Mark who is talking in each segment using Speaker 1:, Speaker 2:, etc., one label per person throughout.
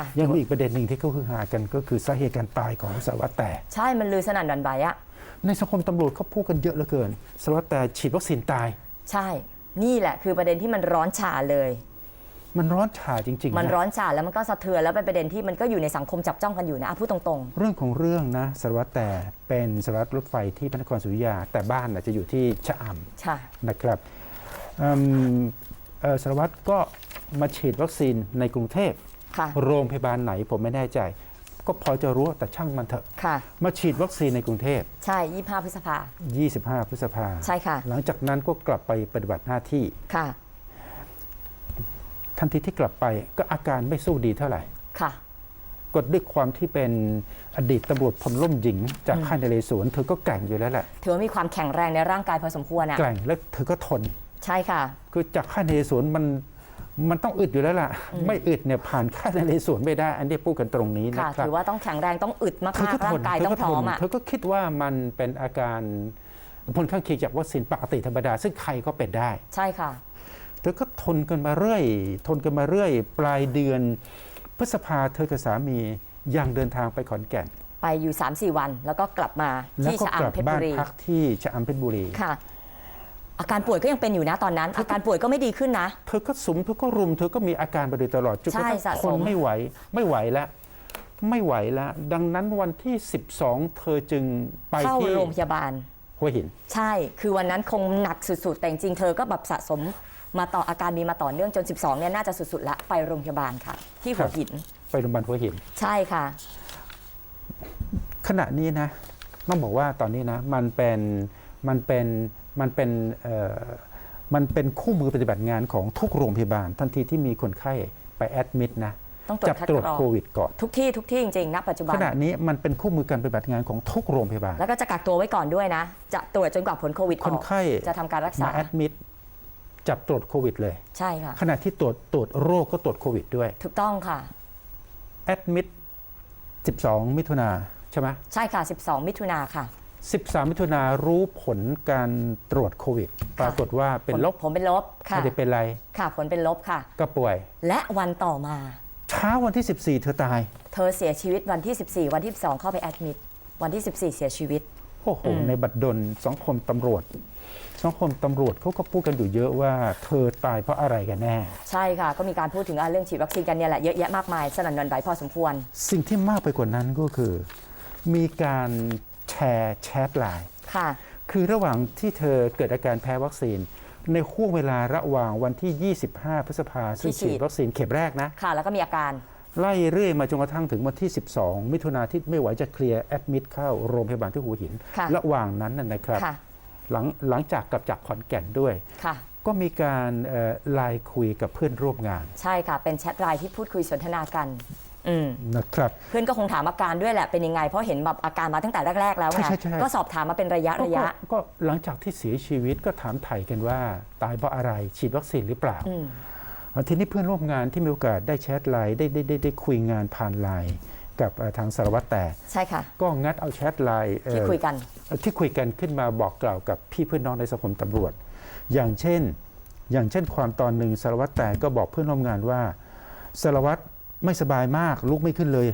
Speaker 1: ค่ะ
Speaker 2: ยังมีอีกประเด็นหนึ่งที่เขาคือหากันก็คือสาเหตุการตายของสารวัตรแต่
Speaker 1: ใช่มันลือสนั่นหวันไหวอะ
Speaker 2: ในสังคมตำรวจเขาพูดกันเยอะเหลือเกินสารวัตรแต่ฉีดวัคซีนตาย
Speaker 1: ใช่ นี่แหละคือประเด็นที่มันร้อนฉาเลย
Speaker 2: มันร้อนฉาจริงๆ
Speaker 1: มัน
Speaker 2: นะ
Speaker 1: ร้อนฉาแล้วมันก็สะเทือนแล้วเป็นประเด็นที่มันก็อยู่ในสังคมจับจ้องกันอยู่นะอะพูดตรง
Speaker 2: เรื่องของเรื่องนะสารวัตรแต่เป็นสารวัตรรถไฟที่พระนครศรีอยุธยาแต่บ้านน่ะจะอยู่ที่ชะอำ
Speaker 1: ๆใช่
Speaker 2: นะครับอืมเอ่อสารวัตรก็มาฉีดวัคซีนในกรุงเทพ
Speaker 1: ค่ะ
Speaker 2: โรงพยาบาลไหนผมไม่แน่ใจ ก็พอจะรู้แต่ช่างมันเถอะ
Speaker 1: ค่ะ
Speaker 2: มาฉีดวัคซีนในกรุงเทพ
Speaker 1: ใช่ 25 พฤษภา
Speaker 2: 25 พฤษภา
Speaker 1: ใช่ค่ะ
Speaker 2: หลังจากนั้นก็กลับไปปฏิบัติหน้าที่
Speaker 1: ค่ะ
Speaker 2: ทันทีที่กลับไปก็อาการไม่สู้ดีเท่าไหร่
Speaker 1: ค่ะ
Speaker 2: กดด้วยความที่เป็นอดีตตำรวจพลล่มหญิง จากค่ายนเรศวรเธอก็แกร่งอยู่แล้วแหละ
Speaker 1: ถือว่ามีความแข็งแรงในร่างกายพอสมควรอะ
Speaker 2: แกร่งและเธอก็ทน
Speaker 1: ใช่ค่ะ
Speaker 2: คือจากค่ายนเรศวรมัน มันต้องอึดอยู่แล้วล่ะ ไม่อึดเนี่ยผ่านค่ายนเรศวรไม่ได้ อันนี้พูดกันตรงนี้นะ
Speaker 1: ค่ะ
Speaker 2: ครับ
Speaker 1: ถือว่าต้องแข็งแรงต้องอึดมาก
Speaker 2: เธอก็
Speaker 1: ๆร่า
Speaker 2: ท
Speaker 1: ง
Speaker 2: น
Speaker 1: กาย
Speaker 2: เธอ
Speaker 1: ต้อง
Speaker 2: ก็
Speaker 1: พ
Speaker 2: ท
Speaker 1: ร้อนมอะ
Speaker 2: เธอก็คิดว่ามันเป็นอาการผลข้างเคียงจากวัคซีนปกติธรรมดา ซึ่งใครก็เป็นได้
Speaker 1: ใช่ค่ะ
Speaker 2: เธอก็ทนกันมาเรื่อย ทนกันมาเรื่อย ปลายเดือนพฤษภาเธอกับสามียังเดินทางไปขอนแก่น
Speaker 1: ไปอยู่ 3-4 วัน แล้วก็กลับมา
Speaker 2: แล้ว
Speaker 1: ที่
Speaker 2: ก็
Speaker 1: ชะ
Speaker 2: กลับ
Speaker 1: อำเพชร
Speaker 2: บ้า
Speaker 1: บุ
Speaker 2: น
Speaker 1: รี
Speaker 2: พักที่ชะอำเพชรบุรี
Speaker 1: ค่ะ อาการป่วยก็ยังเป็นอยู่นะตอนนั้น อาการป่วยก็ไม่ดีขึ้นนะ
Speaker 2: เธอก็สุมเธอก็รุมเธอก็มีอาการมาโดยตลอดจนกระ
Speaker 1: ใช่
Speaker 2: ทั่ง
Speaker 1: สะ
Speaker 2: ท
Speaker 1: ส
Speaker 2: น
Speaker 1: ม
Speaker 2: ไม่ไหวไม่ไหวแล้วไม่ไหวแล้ว ดังนั้นวันที่ 12 เธอจึงไป
Speaker 1: เข้า
Speaker 2: ที่
Speaker 1: โรงพยาบาล
Speaker 2: หัวหิน
Speaker 1: ใช่ คือวันนั้นคงหนักสุด ๆ แต่จริงๆเธอก็แบบสะสมมาต่ออาการมีมาต่อเนื่องจน 12 เนี่ยน่าจะสุดๆละไปโรงพยาบาลค่ะ ที่หัวหิน
Speaker 2: ไปโรงพยาบาลหัวหิน
Speaker 1: ใช่ค่ะ
Speaker 2: ขณะนี้นะต้องบอกว่าตอนนี้นะ มันเป็นมันเป็น มันเป็นเอ่อมันเป็นคู่มือปฏิบัติงานของทุกโรงพยาบาล ทันทีที่มีคนไข้ไปแอดมิดนะ
Speaker 1: ต้องตรวจ
Speaker 2: จับ
Speaker 1: คัด
Speaker 2: ตรวจ
Speaker 1: กรอง
Speaker 2: โควิดก่อน
Speaker 1: ทุกที่ทุกที่จริงๆณปัจจุบัน
Speaker 2: ขณะนี้มันเป็นคู่มือการปฏิบัติงานของทุกโรงพยาบาล
Speaker 1: แล้วก็จะกักตัวไว้ก่อนด้วยนะ จะตรวจจนกว่าผลโควิดอ
Speaker 2: คน
Speaker 1: อก
Speaker 2: ไข้
Speaker 1: จะทำการรักษา
Speaker 2: มาแอดมิดจับตรวจโควิดเลย
Speaker 1: ใช่ค่ะ
Speaker 2: ขณะที่ตรวจตรวจโรคก็ตรวจโควิดด้วย
Speaker 1: ถูกต้องค่ะ
Speaker 2: แอดมิด12 มิถุนาใช่ไหม
Speaker 1: ใช่ค่ะ 12 มิถุนาค่ะ
Speaker 2: 13 มิถุนารู้ผลการตรวจโควิด ปรากฏว่าเป็นลบ
Speaker 1: ผผมเป็นลบค่ะ
Speaker 2: ไม่ได้เป็นไร
Speaker 1: ค่ะ ผลเป็นลบค่ะ
Speaker 2: ก็ป่วย
Speaker 1: และวันต่อมา
Speaker 2: เช้าวันที่ 14 เธอตาย
Speaker 1: เธอเสียชีวิตวันที่ 14 วันที่ 12 เข้าไปแอดมิดวันที่ 14 เสียชีวิต
Speaker 2: โอ้โหในบัดดลสังคมตำรวจสังคมตำรวจเขาก็พูดกันอยู่เยอะว่าเธอตายเพราะอะไรกันแน่
Speaker 1: ใช่ค่ะ ก็มีการพูดถึงอะเรื่องฉีดวัคซีนกันเนี่ยแหละเยอะแยะมากมายสนั่นหวันไหวพอสมควร
Speaker 2: สิ่งที่มากไปกว่านั้นก็คือ มีการ แชร์แชทไลน์
Speaker 1: ค่ะ
Speaker 2: คือระหว่างที่เธอเกิดอาการแพ้วัคซีน ในห่วงเวลาระหว่างวันที่ 25 พฤษภาซึ่ง
Speaker 1: ที่ฉี
Speaker 2: ฉี
Speaker 1: ด
Speaker 2: ดวัคซีนเข็มแรกนะ
Speaker 1: ค่ะ แล้วก็มีอาการ
Speaker 2: ไล่เรื่อยมาจนกระทั่งถึงวันที่ 12 มิถุนาที่ไม่ไหวจะเคลียร์แอดมิดเข้าโรงพยาบาลที่หัวหิน
Speaker 1: ค่ะ
Speaker 2: ระหว่างนั้นน่ะนะครับ
Speaker 1: ค่ะ
Speaker 2: หลังหลังจากกลับจากขอนแก่นด้วย
Speaker 1: ค่ะ
Speaker 2: ก็มีการเอ่อไลน์คุยกับเพื่อนร่วมงาน
Speaker 1: ใช่ค่ะ เป็นแชทไลน์ที่พูดคุยสนทนากันอืม
Speaker 2: นะครับ
Speaker 1: เพื่อนก็คงถามอาการด้วยแหละเป็นยังไง เพราะเห็นแบบอาการมาตั้งแต่แรก ๆ แล้วไง
Speaker 2: ใช่ใช่ใช่
Speaker 1: ก็สอบถามมาเป็นระยะ
Speaker 2: ก็
Speaker 1: ระยะ
Speaker 2: ก็ก็หลังจากที่เสียชีวิตก็ถามไถ่กันว่า ตายเพราะอะไรฉีดวัคซีนหรือเปล่า
Speaker 1: อืม
Speaker 2: ทีนี้เพื่อนร่วมงานที่มีโอกาสได้แชทไลน์ได้ได้ได้ได้คุยงานผ่านไลน์กับเอ่อทางสารวัตรแต่
Speaker 1: ใช่ค่ะ
Speaker 2: ก็งัดเอาแชทไลน์เอ่อ
Speaker 1: ที่คุยกัน
Speaker 2: ที่คุยกันขึ้นมาบอกกล่าวกับพี่เพื่อนน้องในสังคมตำรวจ อย่างเช่น อย่างเช่นความตอนหนึ่งสารวัตรแต่ก็บอกเพื่อนร่วมงานว่าสารวัตร ไม่สบายมากลุกไม่ขึ้นเลย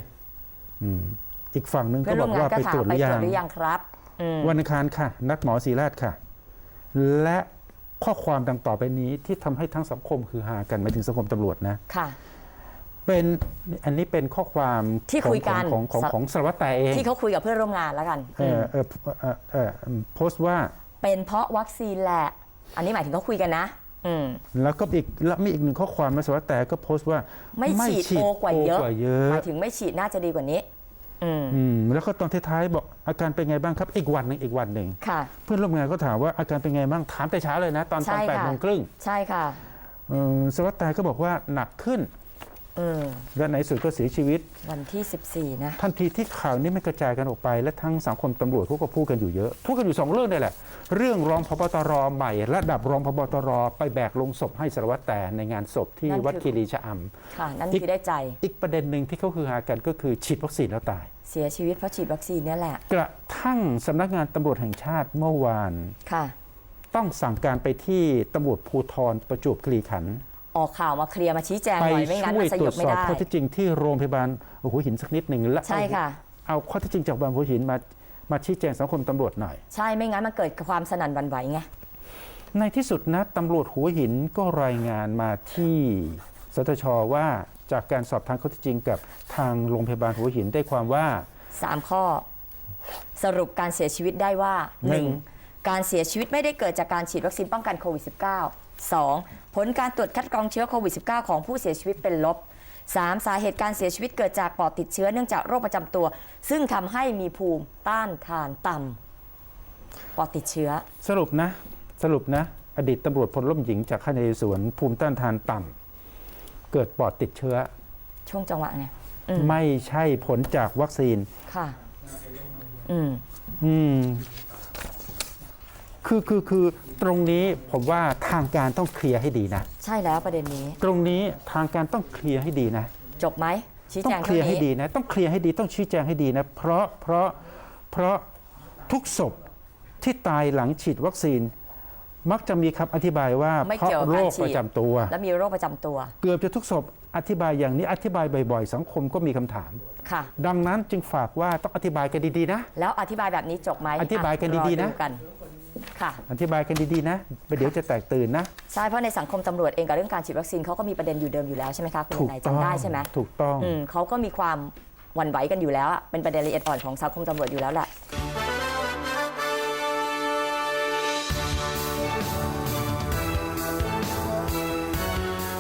Speaker 2: อืมอีกฝั่งหนึ่ง
Speaker 1: เพื่
Speaker 2: ก็
Speaker 1: อน
Speaker 2: บ
Speaker 1: ร่
Speaker 2: อ
Speaker 1: วม
Speaker 2: ก
Speaker 1: งาน
Speaker 2: ว่า
Speaker 1: ก็
Speaker 2: ไป
Speaker 1: ถา
Speaker 2: ตร
Speaker 1: ม
Speaker 2: วจห
Speaker 1: ไป
Speaker 2: รือ
Speaker 1: ตร
Speaker 2: ยั
Speaker 1: วจ
Speaker 2: ง
Speaker 1: หรือยังครับอืม
Speaker 2: วันอังคารค่ะ นัดหมอศรีราชค่ะ และข้อความดังต่อไปนี้ที่ทำให้ทั้งสังคมคือหากันหมายถึงสังคมตำรวจนะ
Speaker 1: ค่ะ
Speaker 2: เป็นอันนี้เป็นข้อความ
Speaker 1: ที่
Speaker 2: ของ
Speaker 1: คุยกัน
Speaker 2: ของของของของสารวัตรแต่เอง
Speaker 1: ที่เขาคุยกับเพื่อนร่วมงานแล้วกัน
Speaker 2: เออเออเออเออโพสต์ว่า
Speaker 1: เป็นเพราะวัคซีนแหละ อันนี้หมายถึงเขาคุยกันนะ อืม
Speaker 2: แล้วก็อีกแล้วมีอีกหนึ่งข้อความนะสารวัตรแต่ก็โพสต์ว่า
Speaker 1: ไม่ฉีดโอกว่าเยอะ
Speaker 2: โกว่าเยอะ
Speaker 1: หมายถึงไม่ฉีดน่าจะดีกว่านี้ อืม
Speaker 2: อืมแล้วก็ตอนท้ายๆบอกอาการเป็นไงบ้างครับ อีกวันหนึ่งอีกวันหนึ่ง
Speaker 1: ค่ะ
Speaker 2: เพื่อนร่วมงานก็ถามว่าอาการเป็นไงบ้างถามแต่เช้าเลยนะ ตอนต
Speaker 1: ใช่
Speaker 2: อนแปด
Speaker 1: ค่ะ
Speaker 2: โมงครึ่ง
Speaker 1: ใช่ค่ะ
Speaker 2: เอ่อสารวัตรแต่ก็บอกว่าหนักขึ้น
Speaker 1: อืม
Speaker 2: และในสุดก็เสียชีวิต
Speaker 1: วันที่ 14 นะ
Speaker 2: ทันทีที่ข่าวนี้มันกระจายกันออกไป และทั้งสังคมตำรวจเขาก็พูดกันอยู่เยอะพูดกันอยู่สองเรื่องนี่แหละ เรื่องรองพบตรใหม่ ระดับรองพบตรไปแบกลงศพให้สารวัตรแต่ในงานศพที่
Speaker 1: นั่นคือ
Speaker 2: วัดคีรีชะอ
Speaker 1: ค่ะ นั่น
Speaker 2: อีก
Speaker 1: คือได้ใจำ
Speaker 2: อีกประเด็นหนึ่งที่เขาคือหากันก็คือฉีดวัคซีนแล้วตาย
Speaker 1: เสียชีวิตเพราะฉีดวัคซีนเนี่ยแหละ
Speaker 2: กระทั่งสำนักงานตำรวจแห่งชาติเมื่อวาน
Speaker 1: ค่ะ
Speaker 2: ต้องสั่งการไปที่ตำรวจภูธรประจวบคีรีขันธ์
Speaker 1: อออกข่าวมาเคลียร์มาชี้แจง
Speaker 2: ไป
Speaker 1: หน่อยไม่งั้น
Speaker 2: ช่ว
Speaker 1: มั
Speaker 2: ย
Speaker 1: นส
Speaker 2: ตร
Speaker 1: ย
Speaker 2: ว
Speaker 1: บ
Speaker 2: จ
Speaker 1: ไม่
Speaker 2: สอบ
Speaker 1: ได้
Speaker 2: ข้อเท็จจริงที่โรงพยาบาลหัวหินสักนิดหนึ่งและ
Speaker 1: ใช่ค่ะ
Speaker 2: เอาข้อเท็จจริงจากโรงพยาบาลหัวหินมามาชี้แจงสังคมตำรวจหน่อย
Speaker 1: ใช่ไม่งั้นมันเกิดความสนั่นหวันไหวไง
Speaker 2: ในที่สุดนะตำรวจหัวหินก็รายงานมาที่สตชว่าจากการสอบทางข้อเท็จจริงกับทางโรงพยาบาลหัวหินได้ความว่า
Speaker 1: สามข้อ สรุปการเสียชีวิตได้ว่า
Speaker 2: หนึ่ง
Speaker 1: 1. การเสียชีวิตไม่ได้เกิดจากการฉีดวัคซีนป้องกันโควิด -19 2. ผลการตรวจคัดกรองเชื้อโควิด -19 ของผู้เสียชีวิตเป็นลบ 3. สาเหตุการเสียชีวิตเกิดจากปอดติดเชื้อเนื่องจากโรคประจำตัว ซึ่งทำให้มีภูมิต้านทานต่ำปอดติดเชื้อ
Speaker 2: สรุปนะ สรุปนะ อดีตตำรวจพลร่มหญิงจากข้าในสวนภูมิต้านทานต่ำเกิดปอดติดเชื้อ
Speaker 1: ช่วงจังหวะไงอืม
Speaker 2: ไม่ใช่ผลจากวัคซีน
Speaker 1: ค่ะ อืม
Speaker 2: อืม คือคือคือตรงนี้ผมว่าทางการต้องเคลียร์ให้ดีนะ
Speaker 1: ใช่แล้วประเด็นนี้
Speaker 2: ตรงนี้ทางการต้องเคลียร์ให้ดีนะ
Speaker 1: จบไหมชี้
Speaker 2: ต้อ
Speaker 1: แจ
Speaker 2: ง
Speaker 1: ง
Speaker 2: เค
Speaker 1: เท่า
Speaker 2: ลียร์ให้
Speaker 1: นี้
Speaker 2: ดีนะ ต้องเคลียร์ให้ดีต้องชี้แจงให้ดีนะ เพราะเพราะเพราะทุกศพที่ตายหลังฉีดวัคซีน มักจะมีคำอธิบายว่า
Speaker 1: ไม่
Speaker 2: เพราะ
Speaker 1: เกี่ยวกับ
Speaker 2: โร
Speaker 1: การ
Speaker 2: ค
Speaker 1: ฉีด
Speaker 2: ประจำตัว
Speaker 1: แล้วมีโรคประจำตัว
Speaker 2: เกือบจะทุกศพอธิบายอย่างนี้อธิบายบ่อยๆ สังคมก็มีคำถาม
Speaker 1: ค่ะ
Speaker 2: ดังนั้นจึงฝากว่าต้องอธิบายกันดีๆนะ
Speaker 1: แล้วอธิบายแบบนี้จบไหม
Speaker 2: อธิบายกันดีๆนะ
Speaker 1: รอกัน ค่ะ
Speaker 2: อธิบายกันดีๆนะไปเดี๋ยวจะแตกตื่นนะ
Speaker 1: ใช่ เพราะในสังคมตำรวจเองกับเรื่องการฉีดวัคซีนเขาก็มีประเด็นอยู่เดิมอยู่แล้วใช่ไหมคะคุณ
Speaker 2: ถูก
Speaker 1: นาย
Speaker 2: ต้อง
Speaker 1: จำได้ใช่ไหม
Speaker 2: ถูกต้อง
Speaker 1: อืมเขาก็มีความหวั่นไหวกันอยู่แล้วอะเป็นประเด็นละเอียดอ่อนของสังคมตำรวจอยู่แล้วแหละ